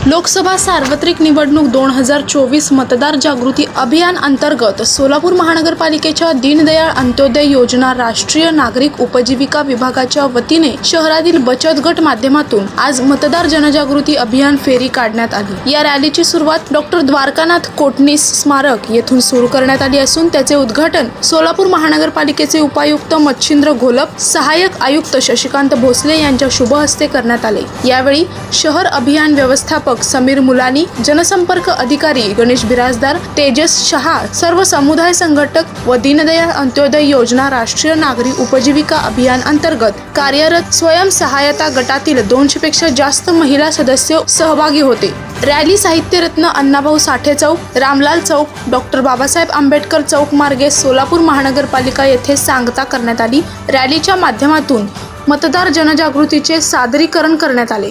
लोकसभा सार्वत्रिक निवडणूक दोन हजार चोवीस मतदार जागृती अभियान अंतर्गत सोलापूर महानगरपालिकेच्या दीनदयाळ अंत्योदय योजना राष्ट्रीय नागरिक उपजीविका विभागाच्या वतीने शहरातील बचत गट माध्यमातून आज मतदार जनजागृती अभियान फेरी काढण्यात आली. या रॅलीची सुरुवात डॉक्टर द्वारकानाथ कोटणीस स्मारक येथून सुरू करण्यात आली असून त्याचे उद्घाटन सोलापूर महानगरपालिकेचे उपायुक्त मच्छिंद्र घोलप सहाय्यक आयुक्त शशिकांत भोसले यांच्या शुभ हस्ते करण्यात आले. यावेळी शहर अभियान व्यवस्थापक समीर मुलानी जनसंपर्क अधिकारी गणेश बिराजदार तेजस शहा सर्व समुदाय संघटक व दीनदयाळ अंत्योदय योजना राष्ट्रीय नागरी उपजीविका अभियान अंतर्गत कार्यरत स्वयंसहायता गटातील दोनशे पेक्षा जास्त महिला सदस्य सहभागी होते. रॅली साहित्यरत्न अण्णाभाऊ साठे चौक रामलाल चौक डॉक्टर बाबासाहेब आंबेडकर चौक मार्गे सोलापूर महानगरपालिका येथे सांगता करण्यात आली. रॅलीच्या माध्यमातून मतदार जनजागृतीचे सादरीकरण करण्यात आले.